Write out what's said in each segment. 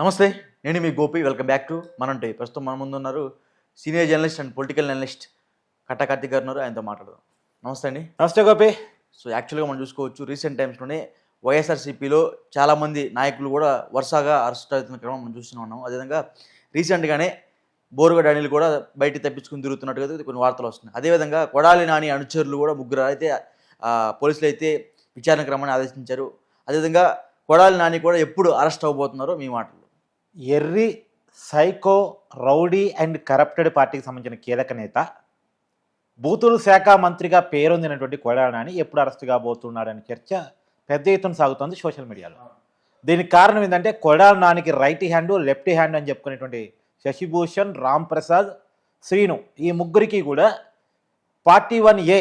నమస్తే నేను మీ గోపి వెల్కమ్ బ్యాక్ టు మనంటే. ప్రస్తుతం మన ముందు ఉన్నారు senior journalist and political journalist Katta Karthik గారు ఉన్నారు ఆయనతో మాట్లాడదాం. నమస్తే అండి. నమస్తే గోపి. సో యాక్చువల్గా మనం చూసుకోవచ్చు రీసెంట్ టైమ్స్లోనే వైఎస్ఆర్సీపీలో చాలామంది నాయకులు కూడా వరుసగా అరెస్ట్ అవుతున్న క్రమం మనం చూస్తూనే ఉన్నాం. అదేవిధంగా రీసెంట్గానే బోరుగడ్డ అనిల్ కూడా బయటికి తప్పించుకుని తిరుగుతున్నట్టుగా కొన్ని వార్తలు వస్తున్నాయి. అదేవిధంగా కొడాలి నాని అనుచరులు కూడా ముగ్గురు అయితే పోలీసులు అయితే విచారణకు రమ్మని ఆదేశించారు. అదేవిధంగా కొడాలి నాని కూడా ఎప్పుడు అరెస్ట్ అవ్వబోతున్నారో మీ మాటలు. ఎర్రి సైకో రౌడీ అండ్ కరప్టెడ్ పార్టీకి సంబంధించిన కీలక నేత బూతులు శాఖ మంత్రిగా పేరొందినటువంటి కొడాలని ఎప్పుడు అరెస్ట్ కాబోతున్నాడనే చర్చ పెద్ద ఎత్తున సాగుతోంది సోషల్ మీడియాలో. దీనికి కారణం ఏంటంటే కొడాల నానికి రైట్ హ్యాండ్ లెఫ్ట్ హ్యాండ్ అని చెప్పుకునేటువంటి శశిభూషణ్ రామ్ ప్రసాద్ శ్రీను ఈ ముగ్గురికి కూడా పార్టీ వన్ ఏ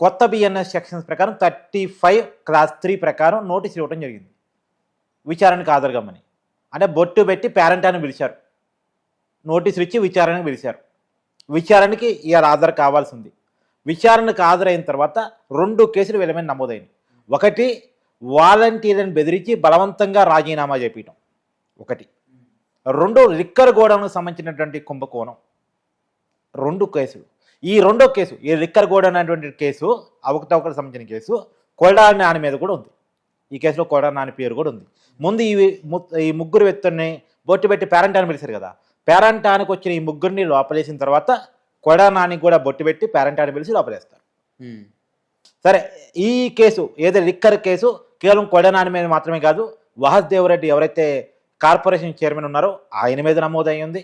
కొత్త బిఎన్ఎస్ సెక్షన్స్ ప్రకారం థర్టీ ఫైవ్ క్లాస్ త్రీ ప్రకారం నోటీస్ ఇవ్వడం జరిగింది. విచారణకు హాజరుగమ్మని అంటే బొట్టు పెట్టి పేరెంట్ అని పిలిచారు. నోటీసులు ఇచ్చి విచారణకు పిలిచారు. విచారణకి ఇవాళ ఆధార్ కావాల్సి ఉంది విచారణకు హాజరైన తర్వాత రెండు కేసులు వీళ్ళ మీద నమోదైనవి ఒకటి వాలంటీర్లను బెదిరించి బలవంతంగా రాజీనామా చేపించడం ఒకటి. రెండు లిక్కర్ గోడౌన్కు సంబంధించినటువంటి కుంభకోణం. రెండు కేసులు. ఈ రెండో కేసు ఈ లిక్కర్ గోడౌన్ అనేటువంటి కేసు అవకతవకలకు సంబంధించిన కేసు కొడా నాని మీద కూడా ఉంది. ఈ కేసులో కొడా నాని పేరు కూడా ఉంది. ముందు ఈ ఈ ముగ్గురు వ్యక్తుల్ని బొట్టు పెట్టి పేరెంట్ అని పిలిచారు కదా. పేరెంట్ ఆనికి వచ్చిన ఈ ముగ్గురిని లోపలేసిన తర్వాత కొడా నానికి కూడా బొట్టు పెట్టి పేరెంట్ అని పిలిచి లోపలేస్తారు. సరే ఈ కేసు ఏదో లిక్కర్ కేసు కేవలం కొడనాని మీద మాత్రమే కాదు రెడ్డి ఎవరైతే కార్పొరేషన్ చైర్మన్ ఉన్నారో ఆయన మీద నమోదై ఉంది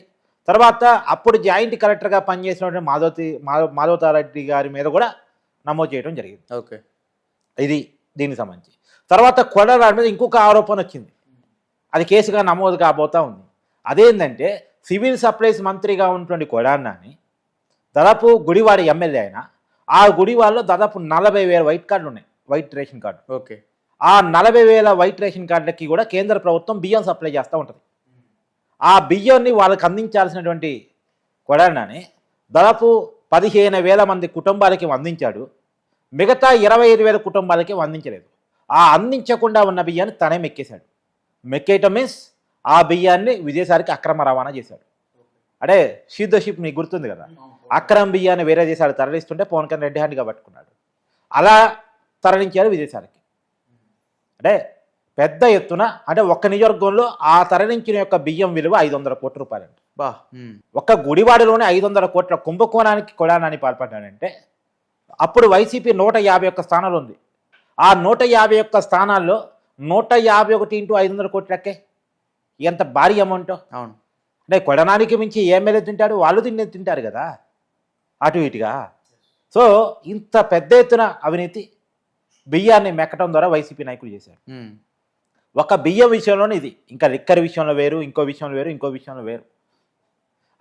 తర్వాత అప్పుడు జాయింట్ కలెక్టర్గా పనిచేసినటువంటి మాధవతి మాధవ మాధవతారెడ్డి గారి మీద కూడా నమోదు చేయడం జరిగింది. ఓకే. ఇది దీనికి సంబంధించి. తర్వాత కొడనాని మీద ఇంకొక ఆరోపణ వచ్చింది. అది కేసుగా నమోదు కాబోతా ఉంది. అదేంటంటే సివిల్ సప్లైస్ మంత్రిగా ఉన్నటువంటి కొడాన్నాని దాదాపు గుడివాడ ఎమ్మెల్యే అయినా ఆ గుడివాడలో దాదాపు నలభై వేల వైట్ కార్డులు ఉన్నాయి. White ration card. ఓకే. ఆ నలభై వేల వైట్ రేషన్ కార్డులకి కూడా కేంద్ర ప్రభుత్వం బియ్యం సప్లై చేస్తూ ఉంటుంది. ఆ బియ్యాన్ని వాళ్ళకి అందించాల్సినటువంటి కొడాలని దాదాపు పదిహేను వేల మంది కుటుంబాలకి అందించాడు. మిగతా ఇరవై ఐదు వేల కుటుంబాలకి అందించలేదు. ఆ అందించకుండా ఉన్న బియ్యాన్ని తనే మెక్కేశాడు. మెక్కేయటం మీన్స్ ఆ బియ్యాన్ని విదేశానికి అక్రమ రవాణా చేశాడు. అంటే షిప్ మీకు గుర్తుంది కదా? అక్రమ బియ్యాన్ని వేరే దేశాలు తరలిస్తుంటే పవన్ కళ్యాణ్ రెడ్డి హ్యాండ్గా పట్టుకున్నాడు. అలా తరలించారు విదేశాలకి. అంటే పెద్ద ఎత్తున అంటే ఒక్క నియోజకవర్గంలో ఆ తరలించిన యొక్క బియ్యం విలువ ఐదు వందల కోట్ల రూపాయలండి బా ఒక్క గుడివాడలోనే ఐదు వందల కోట్ల కుంభకోణానికి కొడానని పాల్పడ్డాడంటే అప్పుడు వైసీపీ నూట యాభై ఒక్క స్థానాలు ఉంది. ఆ నూట యాభై ఒక్క స్థానాల్లో నూట యాభై ఒకటి ఇంటూ ఐదు వందల కోట్లకే ఎంత భారీ అమౌంట్ అవును. అంటే కొడనానికి మించి ఎమ్మెల్యే తింటాడు వాళ్ళు తిండి తింటారు కదా. అటు ఇటుగా. సో ఇంత పెద్ద ఎత్తున అవినీతి బియ్యాన్ని మెక్కడం ద్వారా వైసీపీ నాయకులు చేశారు. ఒక బియ్యం విషయంలోనే ఇది. ఇంకా లిక్కర్ విషయంలో వేరు ఇంకో విషయంలో వేరు ఇంకో విషయంలో వేరు.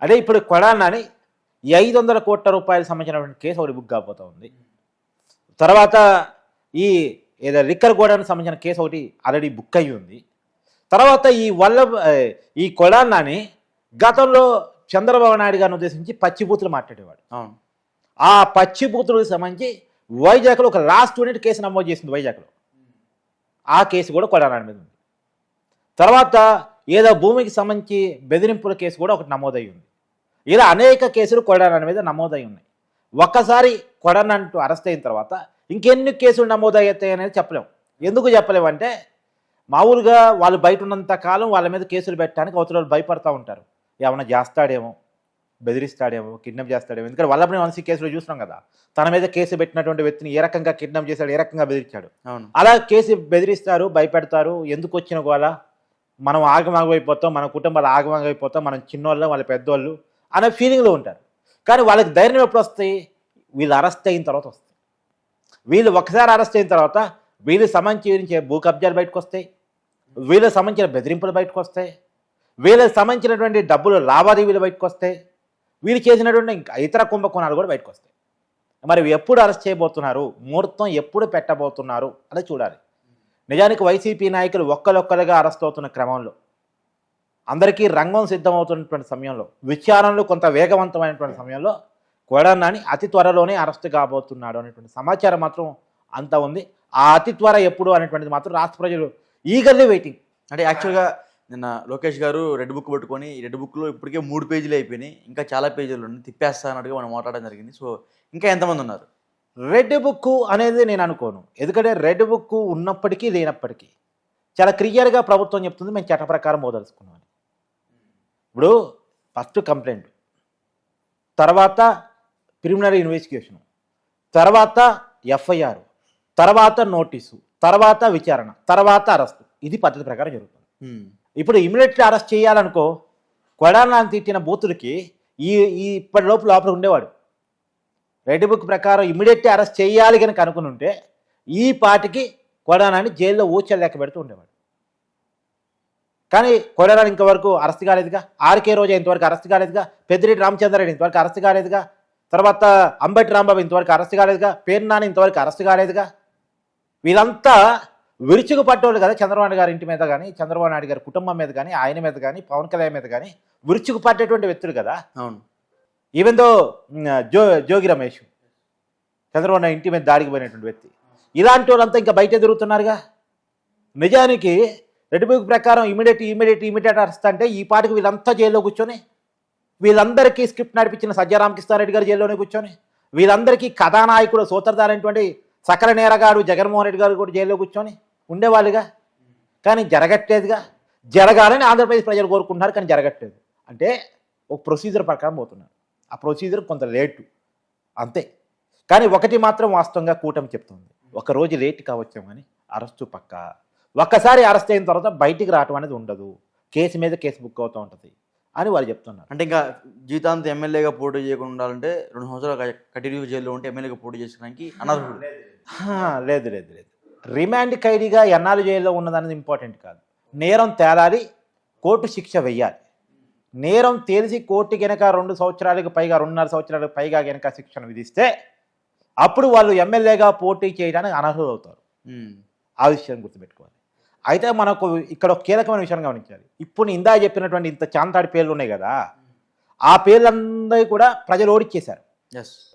అదే ఇప్పుడు కొడాలని ఈ ఐదు వందల కోట్ల రూపాయలకు సంబంధించినటువంటి కేసు ఒకటి బుక్ కాబోతా ఉంది. తర్వాత ఈ ఏదో లిక్కర్ గోడానికి సంబంధించిన కేసు ఒకటి ఆల్రెడీ బుక్ అయ్యి ఉంది. తర్వాత ఈ వల్ల ఈ కొడాలని గతంలో చంద్రబాబు నాయుడు గారిని ఉద్దేశించి పచ్చిబూతులు మాట్లాడేవాడు. ఆ పచ్చి బూతులకు సంబంధించి వైజాగ్లో ఒక లాస్ట్ యూనిట్ కేసు నమోదు చేసింది వైజాగ్లో. ఆ కేసు కూడా కొడాలని మీద ఉంది. తర్వాత ఏదో భూమికి సంబంధించి బెదిరింపుల కేసు కూడా ఒకటి నమోదై ఉంది. ఇలా అనేక కేసులు కొడాలని మీద నమోదై ఉన్నాయి. ఒక్కసారి కొడనంటూ అరెస్ట్ అయిన తర్వాత ఇంకెన్ని కేసులు నమోదవుతాయి అనేది చెప్పలేము ఎందుకు చెప్పలేము అంటే మామూలుగా వాళ్ళు బయట ఉన్నంత కాలం వాళ్ళ మీద కేసులు పెట్టడానికి అవతల వాళ్ళు భయపడతా ఉంటారు. ఏమైనా చేస్తాడేమో బెదిరిస్తాడేమో కిడ్నాప్ చేస్తాడేమో. ఎందుకంటే వల్లభని వంశీ కేసులో చూసినాం కదా. తన మీద కేసు పెట్టినటువంటి వ్యక్తిని ఏ రకంగా కిడ్నాప్ చేశాడు ఏ రకంగా బెదిరించాడు. అవును. అలా కేసు బెదిరిస్తారు భయపెడతారు. ఎందుకు వచ్చిన గోల? మనం ఆగమాగమైపోతాం మన కుటుంబాలు ఆగమాగమైపోతాం మనం చిన్నోళ్ళం వాళ్ళ పెద్దోళ్ళు అనే ఫీలింగ్లో ఉంటారు. కానీ వాళ్ళకి ధైర్యం ఎప్పుడు వస్తాయి వీళ్ళు అరెస్ట్ అయిన తర్వాత వస్తాయి. వీళ్ళు ఒకసారి అరెస్ట్ అయిన తర్వాత వీళ్ళు సంబంధించే భూ కబ్జాలు బయటకు వస్తాయి వీళ్ళకి సంబంధించిన బెదిరింపులు బయటకు వస్తాయి వీళ్ళకి సంబంధించినటువంటి డబ్బులు లావాదేవీలు బయటకు వస్తాయి వీళ్ళు చేసినటువంటి ఇంకా ఇతర కుంభకోణాలు కూడా బయటకు వస్తాయి మరి ఎప్పుడు అరెస్ట్ చేయబోతున్నారు ముహూర్తం ఎప్పుడు పెట్టబోతున్నారు అని చూడాలి. నిజానికి వైసీపీ నాయకులు ఒక్కరొక్కరుగా అరెస్ట్ అవుతున్న క్రమంలో అందరికీ రంగం సిద్ధమవుతున్నటువంటి సమయంలో విచారణలు కొంత వేగవంతమైనటువంటి సమయంలో కొడన్నాని అతి త్వరలోనే అరెస్ట్ కాబోతున్నాడు అనేటువంటి సమాచారం మాత్రం అంత ఉంది. ఆ అతి త్వర ఎప్పుడు అనేటువంటిది మాత్రం రాష్ట్ర ప్రజలు ఈగర్లీ వెయిటింగ్. అంటే యాక్చువల్గా నిన్న లోకేష్ గారు రెడ్ బుక్ పట్టుకొని ఈ రెడ్ బుక్లో ఇప్పటికే మూడు పేజీలు అయిపోయినాయి. ఇంకా చాలా పేజీలు ఉన్నాయి. తిప్పేస్తా అన్నట్టుగా మనం మాట్లాడడం జరిగింది. సో ఇంకా ఎంతమంది ఉన్నారు? రెడ్ బుక్ అనేది నేను అనుకోను. ఎందుకంటే రెడ్ బుక్ ఉన్నప్పటికీ లేనప్పటికీ చాలా క్లియర్గా ప్రభుత్వం చెప్తుంది మేము చట్ట ప్రకారం మోదలుచుకున్నాం అని. ఇప్పుడు ఫస్ట్ కంప్లైంట్. తర్వాత ప్రిలిమినరీ ఇన్వెస్టిగేషన్. తర్వాత ఎఫ్ఐఆర్ తర్వాత నోటీసు తర్వాత విచారణ తర్వాత అరెస్ట్. ఇది పద్ధతి ప్రకారం జరుగుతుంది. ఇప్పుడు ఇమీడియట్లీ అరెస్ట్ చేయాలనుకో కొడాలను తిట్టిన బూతులకి ఈ ఈ ఇప్పటి లోపు లోపల ఉండేవాడు. రెడ్ బుక్ ప్రకారం ఇమీడియట్లీ అరెస్ట్ చేయాలి కనుక అనుకుని ఉంటే ఈ పాటికి కొడానాన్ని జైల్లో ఊచలు లెక్క పెడుతూ ఉండేవాడు. కానీ కొడాలని ఇంతవరకు అరెస్ట్ కాలేదుగా? ఆర్కే రోజా ఇంతవరకు అరెస్ట్ కాలేదుగా? పెద్దిరెడ్డి రామచంద్రరెడ్డి ఇంతవరకు అరెస్ట్ కాలేదుగా? తర్వాత అంబటి రాంబాబు ఇంతవరకు అరెస్ట్ కాలేదుగా? పేరు నాని ఇంతవరకు అరెస్ట్ కాలేదుగా? వీళ్ళంతా విరుచుకు పట్టేవాళ్ళు కదా చంద్రబాబు గారి ఇంటి మీద కానీ చంద్రబాబు నాయుడు గారి కుటుంబం మీద కానీ ఆయన మీద కానీ పవన్ కళ్యాణ్ మీద కానీ విరుచుకు పట్టేటువంటి వ్యక్తులు కదా? అవును. ఈవెన్ దో జో జోగి రమేష్ చంద్రబాబు నాయుడు ఇంటి మీద దాడికి పోయినటువంటి వ్యక్తి. ఇలాంటి వాళ్ళంతా ఇంకా బయట తిరుగుతున్నారుగా నిజానికి రెడ్ బుక్ ప్రకారం ఇమీడియట్ ఇమీడియట్ ఇమీడియట్ అరెస్ట్ అంటే ఈ పాటికి వీళ్ళంతా జైల్లో కూర్చొని వీళ్ళందరికీ స్క్రిప్ట్ నడిపించిన రెడ్డి గారు జైల్లోనే కూర్చొని వీళ్ళందరికీ కథానాయకుడు సూత్రధారైనటువంటి సకల నేరగాడు జగన్మోహన్ రెడ్డి గారు కూడా జైల్లో కూర్చొని ఉండేవాళ్ళుగా. కానీ జరగట్లేదుగా. జరగాలని ఆంధ్రప్రదేశ్ ప్రజలు కోరుకుంటున్నారు కానీ జరగట్లేదు. అంటే ఒక ప్రొసీజర్ ప్రకారం పోతున్నారు. ఆ ప్రొసీజర్ కొంత లేటు. అంతే. కానీ ఒకటి మాత్రం వాస్తవంగా కూటమి చెప్తుంది. ఒక రోజు లేట్ కావచ్చు కానీ అరెస్టు పక్క. ఒక్కసారి అరెస్ట్ అయిన తర్వాత బయటికి రావటం అనేది ఉండదు. కేసు మీద కేసు బుక్ అవుతూ ఉంటుంది. అని వాళ్ళు చెప్తున్నారు. అంటే ఇంకా జీతాంతం ఎమ్మెల్యేగా పోటీ చేయకుండా ఉండాలంటే రెండు సంవత్సరాలు కంటిన్యూ జైల్లో ఉంటే ఎమ్మెల్యేగా పోటీ చేసుకోవడానికి అనర్హుడు. లేదు లేదు. లేదు రిమాండ్ ఖైదీగా ఎన్నాళ్ళు జైల్లో ఉన్నదన్నది ఇంపార్టెంట్ కాదు. నేరం తేలాలి కోర్టు శిక్ష వెయ్యాలి. నేరం తేలిసి కోర్టు గనక రెండు సంవత్సరాలకు పైగా రెండున్నర సంవత్సరాలకు పైగా గనక శిక్షను విధిస్తే అప్పుడు వాళ్ళు ఎమ్మెల్యేగా పోటీ చేయడానికి అనర్హులు అవుతారు. ఆ విషయం గుర్తుపెట్టుకోవాలి. అయితే మనకు ఇక్కడ ఒక కీలకమైన విషయం గమనించాలి. ఇప్పుడు ఇందా చెప్పినటువంటి ఇంత చాంతాడి పేర్లు ఉన్నాయి కదా ఆ పేర్లందరూ కూడా ప్రజలు ఓడిచ్చేశారు.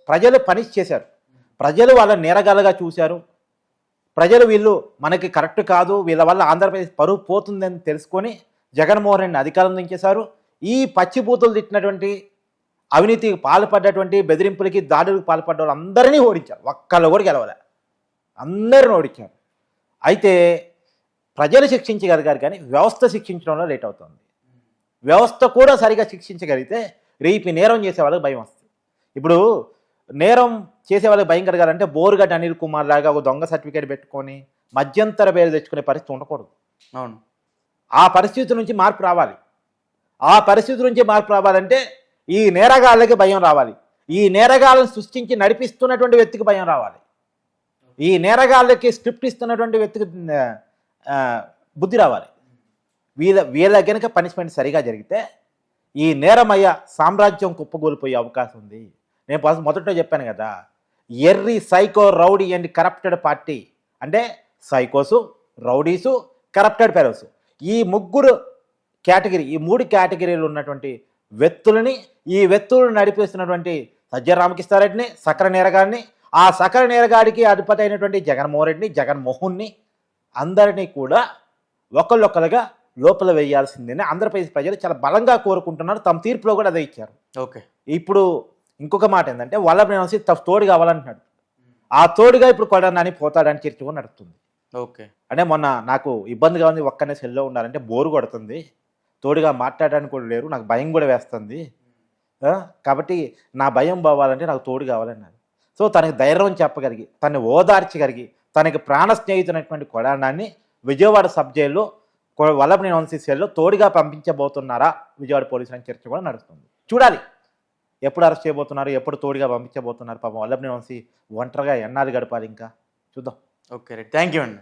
ప్రజలు పనిష్ చేశారు. ప్రజలు వాళ్ళ నేరగాలుగా చూశారు. ప్రజలు వీళ్ళు మనకి కరెక్ట్ కాదు వీళ్ళ వల్ల ఆంధ్రప్రదేశ్ పరువు పోతుందని తెలుసుకొని జగన్మోహన్ రెడ్డిని అధికారం దించేశారు ఈ పచ్చిబూతులు తిట్టినటువంటి అవినీతికి పాల్పడ్డటువంటి బెదిరింపులకి దాడులకు పాల్పడ్డ వాళ్ళందరినీ ఓడించారు. ఒక్కళ్ళు కూడా గెలవలే. అందరిని ఓడించారు. అయితే ప్రజలు శిక్షించగలిగారు కానీ వ్యవస్థ శిక్షించడంలో లేట్ అవుతుంది. వ్యవస్థ కూడా సరిగా శిక్షించగలిగితే రేపు నేరం చేసే వాళ్ళకి భయం వస్తుంది. ఇప్పుడు నేరం చేసే వాళ్ళకి భయం కలగాలంటే బోరుగడ్డ అనిల్ కుమార్ లాగా ఒక దొంగ సర్టిఫికేట్ పెట్టుకొని మధ్యంతర బేలు తెచ్చుకునే పరిస్థితి ఉండకూడదు. అవును. ఆ పరిస్థితి నుంచి మార్పు రావాలి. ఆ పరిస్థితి నుంచి మార్పు రావాలంటే ఈ నేరగాళ్ళకి భయం రావాలి. ఈ నేరగాళ్ళను సృష్టించి నడిపిస్తున్నటువంటి వ్యక్తికి భయం రావాలి. ఈ నేరగాళ్ళకి స్క్రిప్ట్ ఇస్తున్నటువంటి వ్యక్తికి బుద్ధి రావాలి. వీళ్ళ వీళ్ళ గనక పనిష్మెంట్ సరిగా జరిగితే ఈ నేరమయ్య సామ్రాజ్యం కుప్పగూలిపోయే అవకాశం ఉంది. నేను మొదట మొదట్లో చెప్పాను కదా ఎర్రి psycho rowdy and corrupted party అంటే సైకోసు రౌడీసు కరప్టెడ్ పెరోసు ఈ ముగ్గురు కేటగిరీ ఈ మూడు కేటగిరీలు ఉన్నటువంటి వ్యక్తులని ఈ వ్యక్తులను నడిపిస్తున్నటువంటి సజ్జ రామకృష్ణారెడ్డిని సకర నేరగాడిని ఆ సకర నేరగాడికి అధిపతి అయినటువంటి జగన్మోహన్ రెడ్డిని జగన్మోహన్ని అందరినీ కూడా ఒకళ్ళొక్కరుగా లోపల వేయాల్సిందని. ఆంధ్రప్రదేశ్ ప్రజలు చాలా బలంగా కోరుకుంటున్నారు. తమ తీర్పులో కూడా అదే ఇచ్చారు. ఓకే. ఇప్పుడు ఇంకొక మాట ఏంటంటే వంశీ తమ తోడు కావాలంటున్నాడు ఆ తోడుగా ఇప్పుడు కొడనాని పోతాడని చర్చ కూడా నడుస్తుంది ఓకే. అంటే మొన్న నాకు ఇబ్బందిగా ఉంది ఒక్కనే సెల్లో ఉండాలంటే బోరు కొడుతుంది. తోడుగా మాట్లాడడానికి కూడా లేరు నాకు భయం కూడా వేస్తుంది. కాబట్టి నా భయం పోవాలంటే నాకు తోడు కావాలన్నారు సో తనకి ధైర్యం చెప్పగలిగి తనని ఓదార్చగలిగి తనకి ప్రాణ స్నేహితునటువంటి కొడానాన్ని విజయవాడ సబ్ జైల్లో వల్లభని వంశీసీఎల్లో తోడుగా పంపించబోతున్నారా విజయవాడ పోలీసులు అని చర్చ కూడా నడుస్తుంది. చూడాలి. ఎప్పుడు అరెస్ట్ చేయబోతున్నారు ఎప్పుడు తోడుగా పంపించబోతున్నారు పాపం వల్లభని వంశీ ఒంటరిగా ఎన్నాళ్ళు గడపాలి ఇంకా? చూద్దాం. Okay right. థ్యాంక్ యూ అండి.